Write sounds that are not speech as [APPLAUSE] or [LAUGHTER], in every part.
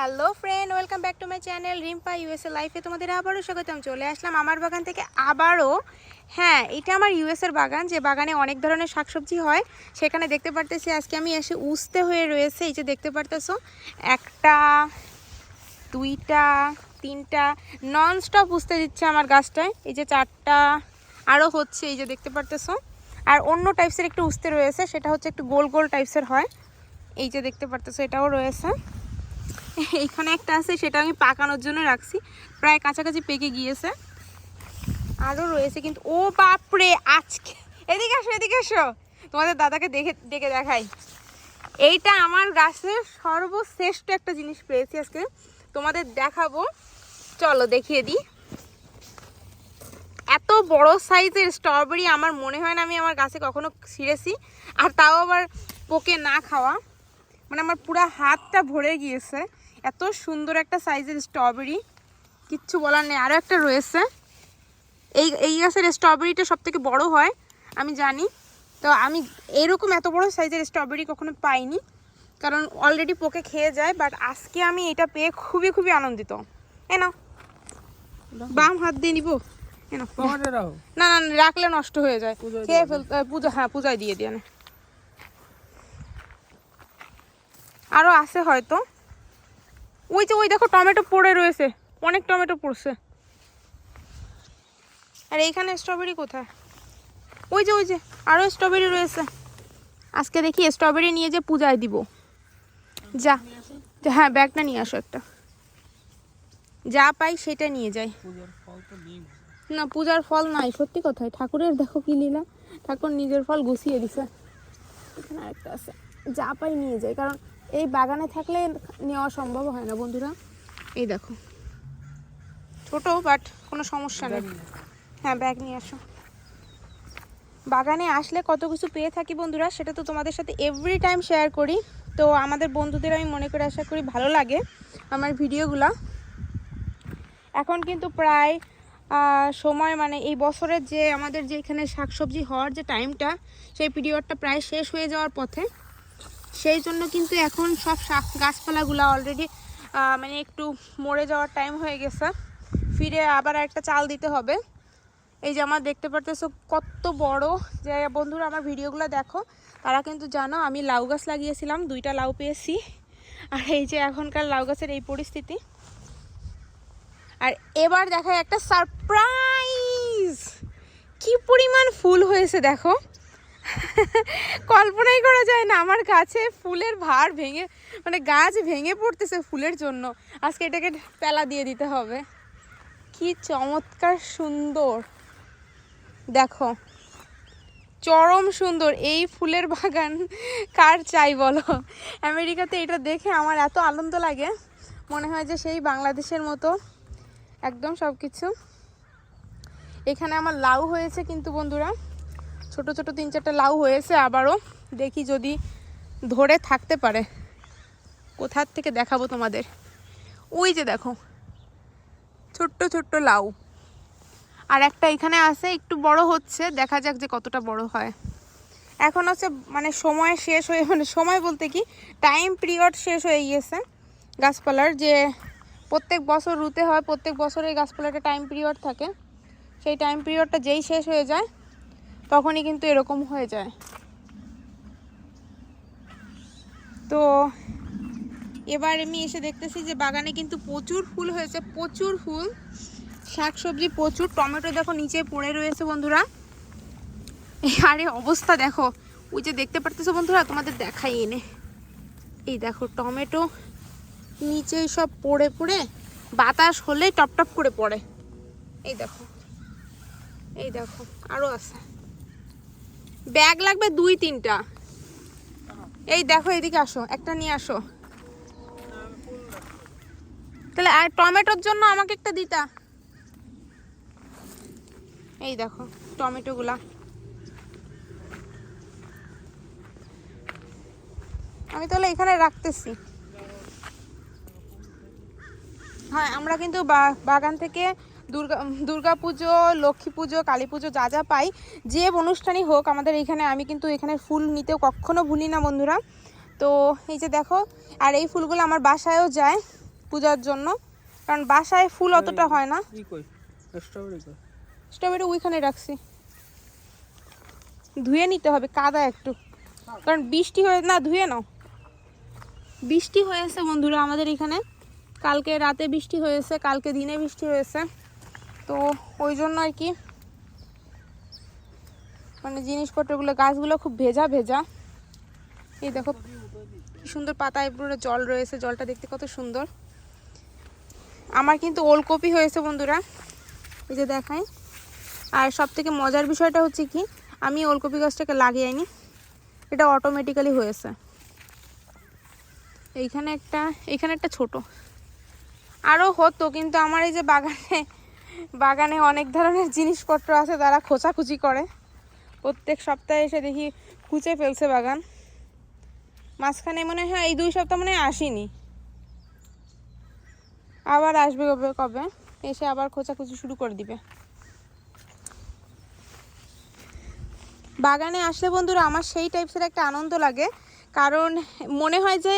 Hello friend welcome back to my channel Rimpa USA লাইফে তোমাদের আবারও স্বাগতম। চলে আসলাম আমার বাগান থেকে আবারও। হ্যাঁ এটা আমার ইউএসের বাগান। যে বাগানে অনেক ধরনের শাকসবজি হয়, সেখানে দেখতে পারতেছি আজকে আমি এসে উস্তে হয়ে রয়েছে। এই যে দেখতে পারতেছো, একটা, দুইটা, তিনটা নন স্টপ উস্তে দিচ্ছে আমার গাছটায়। এই যে চারটা আরও হচ্ছে, এই যে দেখতে পারতেছো। আর অন্য টাইপসের একটু উস্তে রয়েছে, সেটা হচ্ছে একটু গোল গোল টাইপসের হয়। এই যে দেখতে পারতেছো, এটাও রয়েছে। [LAUGHS] এইখানে একটা আছে, সেটা আমি পাকানোর জন্য রাখছি। প্রায় কাছাকাছি পেকে গিয়েছে। আরও রয়েছে কিন্তু, ও বাপরে, আজকে। এদিকে আসো, এদিকে এসো তোমাদের দাদাকে দেখে দেখে দেখাই। এইটা আমার গাছের সর্বশ্রেষ্ঠ একটা জিনিস পেয়েছি আজকে। তোমাদের দেখাবো। চলো, দেখিয়ে দিই। এত বড় সাইজের স্ট্রবেরি আমার মনে হয় না আমি আমার গাছে কখনো ছিঁড়েছি। আর তাও আবার পোকে না খাওয়া। মানে আমার পুরো হাতটা ভরে গিয়েছে। এত সুন্দর একটা সাইজের স্ট্রবেরি কিচ্ছু বলার নেই। আরও একটা রয়েছে। এই এই গাছের স্ট্রবেরিটা সব থেকে বড়ো হয় আমি জানি। তো আমি এরকম এত বড় সাইজের স্ট্রবেরি কখনো পাইনি কারণ অলরেডি পোকে খেয়ে যায় বাট আজকে আমি এটা পেয়ে খুবই খুবই আনন্দিত। এ নাও। বাম হাত দিয়ে নিবো। না না না, রাখলে নষ্ট হয়ে যায়। খেয়ে ফেল আহ, পূজা হ্যাঁ পূজায় দিয়ে দিয়ে নে। আরও আছে হয়তো। ওই যে ওই দেখো টমেটো পড়ে রয়েছে। অনেক টমেটো পড়ছে। আর এইখানে স্ট্রবেরি কোথায়? ওই যে ওই যে আরও স্ট্রবেরি রয়েছে। আজকে দেখি স্ট্রবেরি নিয়ে যে পূজায় দিব। যা হ্যাঁ ব্যাগটা নিয়ে আসো একটা। যা পাই সেটা নিয়ে যাই। পূজার ফল তো নেই না পূজার ফল নাই সত্যি কথাই ঠাকুরের দেখো কি লীলা। ঠাকুর নিজের ফল গুছিয়ে দিছে। এখানে আরেকটা আছে। যা পাই নিয়ে যাই কারণ এই বাগানে থাকলে নেওয়া সম্ভব হয় না বন্ধুরা। এই দেখো। ছোট বাট কোনো সমস্যা নেই। হ্যাঁ ব্যাগ নিয়ে আসো। বাগানে আসলে কত কিছু পেয়ে থাকি বন্ধুরা সেটা তো তোমাদের সাথে এভরি টাইম শেয়ার করি। তো আমাদের বন্ধুদের আমি মনে করে আশা করি ভালো লাগে আমার ভিডিওগুলা। এখন কিন্তু প্রায় সময় মানে এই বছরের যে আমাদের যে এখানে শাকসবজি হওয়ার যে টাইমটা সেই পিরিয়ডটা প্রায় শেষ হয়ে যাওয়ার পথে। সেই জন্য কিন্তু এখন সব গাছপালাগুলো অলরেডি মানে একটু মরে যাওয়ার টাইম হয়ে গেছে। ফিরে আবার একটা চাল দিতে হবে। এই যে আমার দেখতে পারতেছো কত বড়। যে বন্ধুরা আমার ভিডিওগুলো দেখো, তারা কিন্তু জানো আমি লাউ গাছ লাগিয়েছিলাম, দুইটা লাউ পেয়েছি। আর এই যে এখনকার লাউ গাছের এই পরিস্থিতি। আর এবার দেখায় একটা সারপ্রাইজ কি পরিমাণ ফুল হয়েছে দেখো। কল্পনাই করা যায় না। আমার গাছে ফুলের ভার ভেঙে মানে গাছ ভেঙে পড়তেছে ফুলের জন্য। আজকে এটাকে পেলা দিয়ে দিতে হবে। কি চমৎকার সুন্দর। দেখো, চরম সুন্দর। এই ফুলের বাগান কার চাই বলো? আমেরিকাতে এটা দেখে আমার এত আনন্দ লাগে। মনে হয় যে সেই বাংলাদেশের মতো। একদম সব কিছু এখানে আমার লাউ হয়েছে কিন্তু বন্ধুরা। ছোট ছোট তিন চারটা লাউ হয়েছে, আবারও দেখি যদি ধরে থাকতে পারে। কোথার থেকে দেখাবো তোমাদের? ওই যে দেখো, ছোট্ট ছোট্ট লাউ। আর একটা এখানে আছে, একটু বড় হচ্ছে, দেখা যাক যে কতটা বড় হয়। এখন হচ্ছে মানে সময় শেষ হয়ে মানে সময় বলতে কি টাইম পিরিয়ড শেষ হয়ে গিয়েছে গাছপালার, যে প্রত্যেক বছর রুতে হয়, প্রত্যেক বছর গাছপালাটা টাইম পিরিয়ড থাকে। সেই টাইম পিরিয়ডটা যেই শেষ হয়ে যায় তখনই কিন্তু এরকম হয়ে যায়। তো এবার আমি এসে দেখতেছি যে বাগানে কিন্তু প্রচুর ফুল হয়েছে, প্রচুর ফুল। শাকসবজি প্রচুর, টমেটো দেখো নিচে পড়ে রয়েছে বন্ধুরা। আরে অবস্থা দেখো, ওই যে দেখতে পারতেছো বন্ধুরা, তোমাদের দেখাই এনে। এই দেখো টমেটো নিচে সব পড়ে পড়ে, বাতাস হলেই টপ টপ করে পড়ে। এই দেখো এই দেখো, আরও আছে। ব্যাগ লাগবে দুই, তিনটা। এই দেখো, এদিকে আসো, একটা নিয়ে আসো। তাহলে, আর টমেটোর জন্য আমাকে একটা দিতা। এই দেখো, টমেটোগুলা। আমি তাহলে এখানে রাখতেছি। হ্যাঁ আমরা কিন্তু বাগান থেকে দুর্গা দুর্গা পুজো লক্ষ্মী পুজো কালী পুজো যা যা পাই যে অনুষ্ঠানই হোক আমাদের এখানে আমি কিন্তু এখানে ফুল নিতেও কখনো ভুলি না বন্ধুরা। তো এই যে দেখো আর এই ফুলগুলো আমার বাসায়ও যায় পূজার জন্য কারণ বাসায় ফুল অতটা হয় না। স্ট্রবেরি ওইখানে রাখছি। ধুয়ে নিতে হবে কাদা একটু কারণ বৃষ্টি হয়ে না ধুয়ে নাও। বৃষ্টি হয়েছে বন্ধুরা আমাদের এখানে। কালকে রাতে বৃষ্টি হয়েছে কালকে দিনে বৃষ্টি হয়েছে তো ওই জন্য আর কি। মানে জিনিসপত্রগুলো, গাছগুলো খুব ভেজা ভেজা। এই দেখো, কি সুন্দর পাতায় পুরো জল রয়েছে, জলটা দেখতে কত সুন্দর। আমার কিন্তু ওলকপি হয়েছে বন্ধুরা, এই যে দেখাই। আর সব থেকে মজার বিষয়টা হচ্ছে কি, আমি ওলকপি গাছটাকে লাগিয়ে এটা অটোমেটিক্যালি হয়েছে। এইখানে একটা এইখানে একটা ছোট। আরও হতো, কিন্তু আমার এই যে বাগানে বাগানে অনেক ধরনের জিনিসপত্র আছে তারা খোঁচাখুচি করে। প্রত্যেক সপ্তাহে এসে দেখি খুঁচে ফেলছে বাগান। মাঝখানে মনে হয় এই দুই সপ্তাহ মনে হয় আসিনি। আবার আসবে কবে কবে? এসে আবার খোঁচাখুচি শুরু করে দিবে। বাগানে আসলে বন্ধুরা, আমার সেই টাইপসের একটা আনন্দ লাগে কারণ মনে হয় যে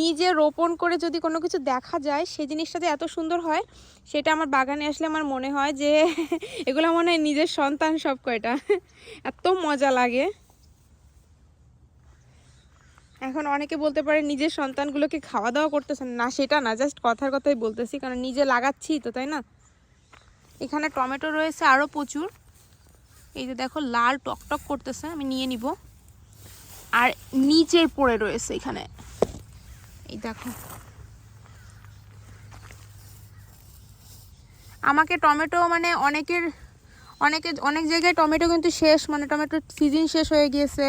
নিজে রোপণ করে যদি কোনো কিছু দেখা যায় সেই জিনিসটা যে এত সুন্দর হয়, সেটা আমার বাগানে আসলে আমার মনে হয় যে [LAUGHS] এগুলো মনে হয় নিজের সন্তান সব কয়টা। [LAUGHS] এত মজা লাগে। এখন অনেকে বলতে পারে নিজের সন্তানগুলোকে খাওয়া দাওয়া করতেছেন। না, সেটা না জাস্ট কথার কথাই বলতেছি, কারণ নিজে লাগাচ্ছি তো, তাই না? এখানে টমেটো রয়েছে আরও প্রচুর। এই যে দেখো, লাল টকটক করতেছে, আমি নিয়ে নিব। আর নিচের পড়ে রয়েছে এখানে। এই দেখো। আমাকে টমেটো মানে অনেকের, অনেকে, অনেক জায়গায় টমেটো কিন্তু শেষ মানে টমেটোর সিজন শেষ হয়ে গিয়েছে,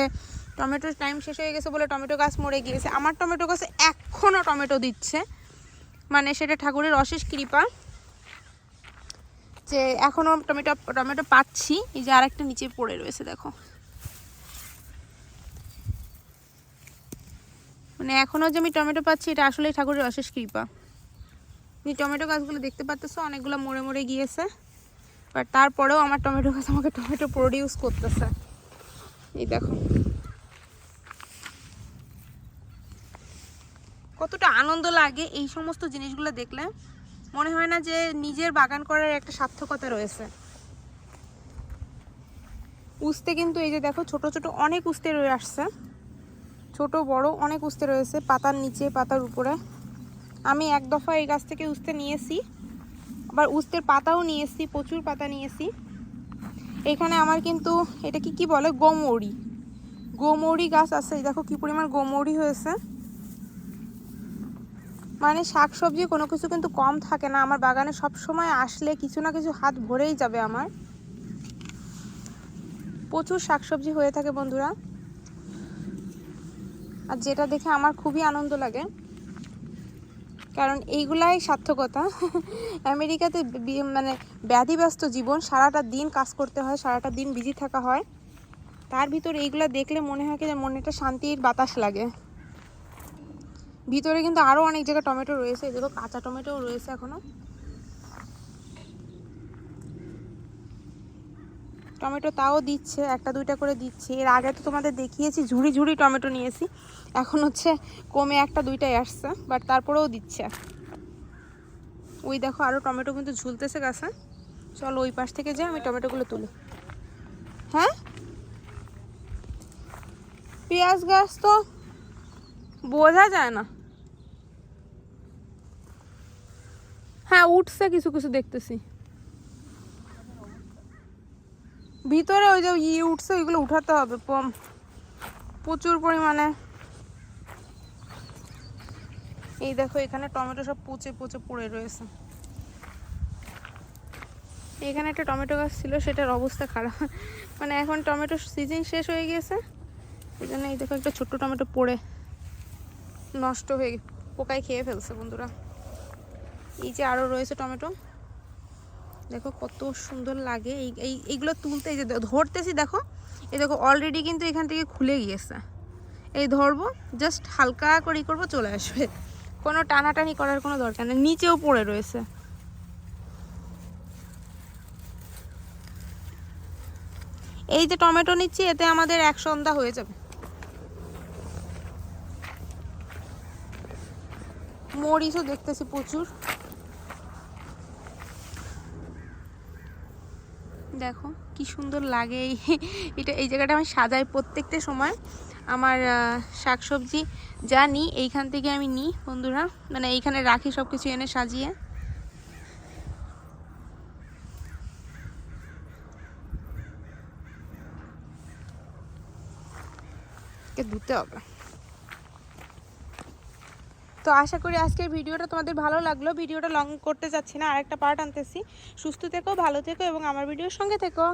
টমেটোর টাইম শেষ হয়ে গেছে বলে টমেটো গাছ মরে গিয়েছে। আমার টমেটো গাছে এখনও টমেটো দিচ্ছে মানে সেটা ঠাকুরের অশেষ কৃপা যে এখনও টমেটো টমেটো পাচ্ছি, এই যে আরেকটা নিচে পড়ে রয়েছে, দেখো। মানে এখনও যে আমি টমেটো পাচ্ছি, এটা আসলেই ঠাকুরের অশেষ কৃপা। এই টমেটো গাছগুলো দেখতে পাচ্তেছো অনেকগুলো মরে মরে গিয়েছে। বাট তারপরেও আমার টমেটো গাছ আমাকে টমেটো প্রডিউস করতেছে। এই দেখো। কতটা আনন্দ লাগে এই সমস্ত জিনিসগুলো দেখলে। মনে হয় না যে নিজের বাগান করার একটা সার্থকতা রয়েছে। উস্তে কিন্তু এই যে দেখো, ছোট ছোট অনেক উস্তে রয়ে আসছে। ছোট, বড় অনেক উস্তে রয়েছে পাতার নিচে, পাতার উপরে। আমি এক দফা এই গাছ থেকে উস্তে নিয়েছি। আবার উস্তের পাতাও নিয়েছি, প্রচুর পাতা নিয়েছি। এখানে আমার কিন্তু, এটা কি কি বলে? গোমৌরি গোমৌরি গাছ আছে দেখো কি পরিমাণ গোমৌরি হয়েছে। মানে শাক সবজি কোনো কিছু কিন্তু কম থাকে না, আমার বাগানে সব সময় আসলে কিছু না কিছু হাত ভরেই যাবে আমার। প্রচুর শাকসবজি হয়ে থাকে বন্ধুরা। আর যেটা দেখে আমার খুবই আনন্দ লাগে, কারণ এইগুলাই সার্থকতা। আমেরিকাতে মানে ব্যাধিব্যস্ত জীবন, সারাটা দিন কাজ করতে হয়, সারাটা দিন বিজি থাকা হয়। তার ভিতর এইগুলা দেখলে মনে হয় যে মনে একটা শান্তির বাতাস লাগে। ভিতরে কিন্তু আরও অনেক জায়গায় টমেটো রয়েছে দেখো কাঁচা টমেটোও রয়েছে এখনও। টমেটো তাও দিচ্ছে, একটা দুইটা করে দিচ্ছে। এর আগে তো তোমাদের দেখিয়েছি, ঝুড়ি ঝুড়ি টমেটো নিয়েছি। এখন হচ্ছে কমে একটা দুইটাই আসছে বাট তারপরেও দিচ্ছে। ওই দেখো আরও টমেটো কিন্তু ঝুলতেছে গাছে। চলো ওই পাশ থেকে যাই, আমি টমেটোগুলো তুলি। হ্যাঁ? পেঁয়াজ গাছ তো বোঝা যায় না। হ্যাঁ উঠছে কিছু কিছু দেখতেছি। ভিতরে ওই যে ই উঠছে, ওইগুলো উঠাতে হবে প্রচুর পরিমাণে। এই দেখো, এখানে টমেটো সব পচে পচে পড়ে রয়েছে। এখানে একটা টমেটো গাছ ছিল, সেটার অবস্থা খারাপ। মানে এখন টমেটো সিজন শেষ হয়ে গিয়েছে। এই জন্য এই দেখো, একটা ছোট্ট টমেটো পড়ে। নষ্ট হয়ে পোকায় খেয়ে ফেলছে বন্ধুরা। এই যে আরও রয়েছে টমেটো। দেখো কত সুন্দর লাগে। এই এই, এইগুলো তুলতে এই যে ধরতেছি, দেখো। এই দেখো অলরেডি কিন্তু এখান থেকে খুলে গিয়েছে। এই ধরবো জাস্ট হালকা করে করব, চলে আসবে। কোনো টানাটানি করার কোনো দরকার নেই, নিচেও পড়ে রয়েছে। এই যে টমেটো নিচ্ছি, এতে আমাদের এক সন্ধ্যা হয়ে যাবে। মরিচও দেখতেছি প্রচুর। দেখো, কি সুন্দর লাগে এই। এটা, এই জায়গাটা আমি সাজাই প্রত্যেকটা সময়। আমার শাকসবজি যা নিই, এইখান থেকে আমি নিই, বন্ধুরা। মানে এইখানে রাখি সব কিছু এনে সাজিয়ে। ধুতে হবে। তো আশা করি আজকের ভিডিওটা তোমাদের ভালো লাগল। ভিডিওটা লং করতে যাচ্ছি না, আরেকটা পার্ট আনতেছি। সুস্থ থেকো, ভালো থেকো এবং আমার ভিডিওর সঙ্গে থেকো।